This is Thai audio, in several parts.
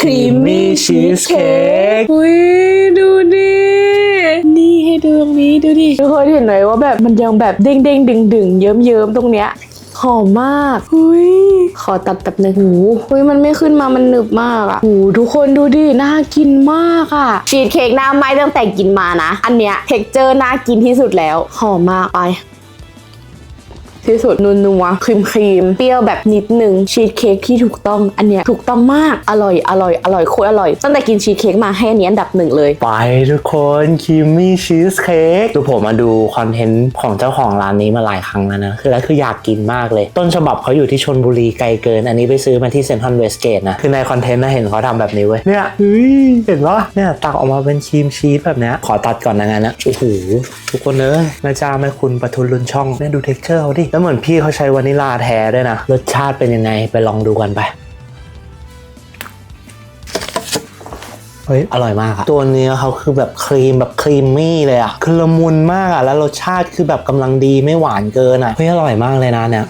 ครีมมี่ชีสเค้กอุ้ยดูดินี่ให้ดูตรงนี้ดูดิทุกคนเห็นไหมว่าแบบมันยังแบบเด้งเด้งดึงดึงๆเยิ้มเยิ้มๆตรงเนี้ยหอมมากอุ้ยขอตัดแบบในหูอุ้ยมันไม่ขึ้นมา มันหนึบมากอะหูทุกคนดูดิ น่ากินมากอะชีสเค้กหน้าไหม้ตั้งแต่กินมานะ อันเนี้ย เท็กเจอร์น่ากินที่สุดแล้ว หอมมากไป ที่สุดนัวนัวครีมครีมๆเปรี้ยวแบบนิดนึงชีสเค้กที่ถูกต้องอันเนี้ยถูกต้องมากอร่อยอร่อยอร่อยโคตรอร่อยตั้งแต่กินชีสเค้กมาให้อันนี้อันดับหนึ่งเลย ไปทุกคนครีมมี่ชีสเค้กคือผมมาดูคอนเทนต์ของเจ้าของร้านนี้มาหลายครั้งแล้วนะคือแล้วคืออยากกินมากเลย ต้นฉบับเขาอยู่ที่ชนบุรีไกลเกิน อันนี้ไปซื้อมาที่เซนทรัลเวสเกตนะคือในคอนเทนต์นะเห็นเขาทำแบบนี้เว้ยเนี่ยเฮ้ยเห็นปะเนี่ยตักออกมาเป็นครีมชีสแบบเนี้ยขอตัดก่อนนะงั้นนะโอ้โหทุกคนเอ้ยแม่จ้าแม่คุณปะทุนลุนช่องแม่ดูเท็กเจอร์เขาดิแล้วเหมือนพี่เขาใช้วานิลลาแท้ด้วยนะ รสชาติเป็นยังไงไปลองดูกันไป เฮ้ย อร่อยมากอะตัวเนื้อเขาคือแบบครีมแบบครีมมี่เลยอะคือละมุนมากอะแล้วรสชาติคือแบบกำลังดีไม่หวานเกินอะเฮ้ย อร่อยมากเลยนะเนี่ย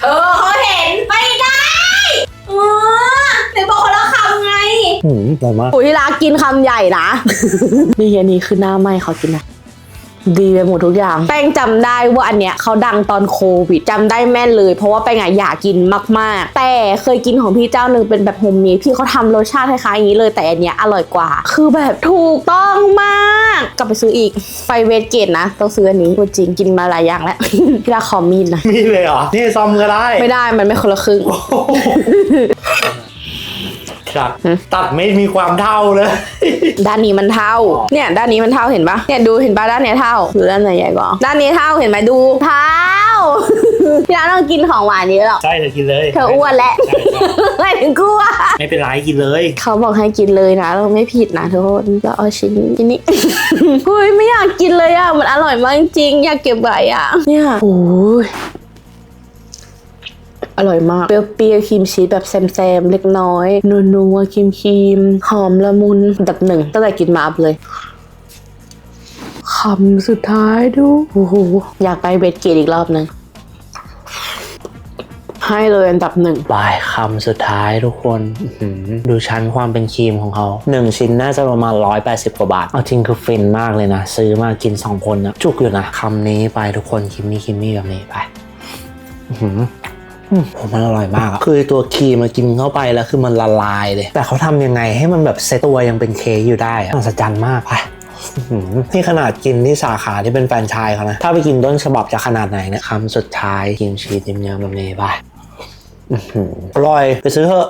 เธอเขาเห็นไม่ได้เออไหนบอกคนละคำไง อืมอร่อยมาก ปุ๋ยที่รักกินคำใหญ่นะ นี่อันนี้คือหน้าไหมเขากินนะ ดีไปหมดทุกอย่าง แป้งจำได้ว่าอันเนี้ยเขาดังตอนโควิดจำได้แม่นเลย เพราะว่าแป้งอะอยากกินมากๆ แต่เคยกินของพี่เจ้าหนึ่งเป็นแบบโฮมเมดพี่เขาทำรสชาติคล้ายๆอย่างนี้เลยแต่อันเนี้ยอร่อยกว่า คือแบบถูกต้องมาก กลับไปซื้ออีกไปเวทเกตนะ ต้องซื้ออันนี้พูดจริงกินมาหลายอย่างแล้วพี่รักขอมีดนะมีเลยเหรอนี่ซ่อมก็ได้ ไม่ได้มันไม่คนละครึ่ง ครับตัดไม่มีความเท่าเลย ด้านนี้มันเท่า เนี่ยด้านนี้มันเท่าเห็นปะเนี่ยดูเห็นปะด้านเนี้ยเท่าหรือด้านไหนใหญ่กว่าด้านนี้เท่าเห็นไหมดูเท่าพี่ร้านต้องกินของหวานเยอะหรอกใช่เลยกินเลยเธออ้วนแล้วไม่ถึงกลัวไม่เป็นไรกินเลย เขาบอกให้กินเลยนะ เราไม่ผิดนะทุกคนเราเอาชิ้นชิ้นนี้เฮ้ยไม่อยากกินเลยอะมันอร่อยมากจริงๆอยากเก็บไว้อะเนี่ยโอ้ย อร่อยมาก เปรี้ยวๆครีมชีสแบบแซมๆเล็กน้อยนัวๆครีมๆหอมละมุนดับหนึ่งตั้งแต่กินมาอัพเลยคำสุดท้ายดูโอ้โหอยากไปเบสเกตอีกรอบหนึ่งให้เลยอันดับหนึ่งปลายคำสุดท้ายทุกคนดูชั้นความเป็นครีมของเขาหนึ่งชิ้นน่าจะประมาณ 180 กว่าบาท เอาจริงคือฟินมากเลยนะ ซื้อมากิน 2 คนนะ จุกอยู่นะคำนี้ไปทุกคนคิมมี่คิมมี่แบบนี้ไปอือ ผมมันอร่อยมากอะคือตัวครีมมากินเข้าไปแล้วคือมันละลายเลย แต่เขาทำยังไงให้มันแบบเซตตัวยังเป็นเค้กอยู่ได้อะมหัศจรรย์มากไปนี่ขนาดกินที่สาขาที่เป็นแฟรนไชส์เขานะ ถ้าไปกินต้นฉบับจะขนาดไหนเนี่ยคำสุดท้ายกินชีสเยิ้มๆแบบนี้ไปอร่อยไปซื้อเถอะ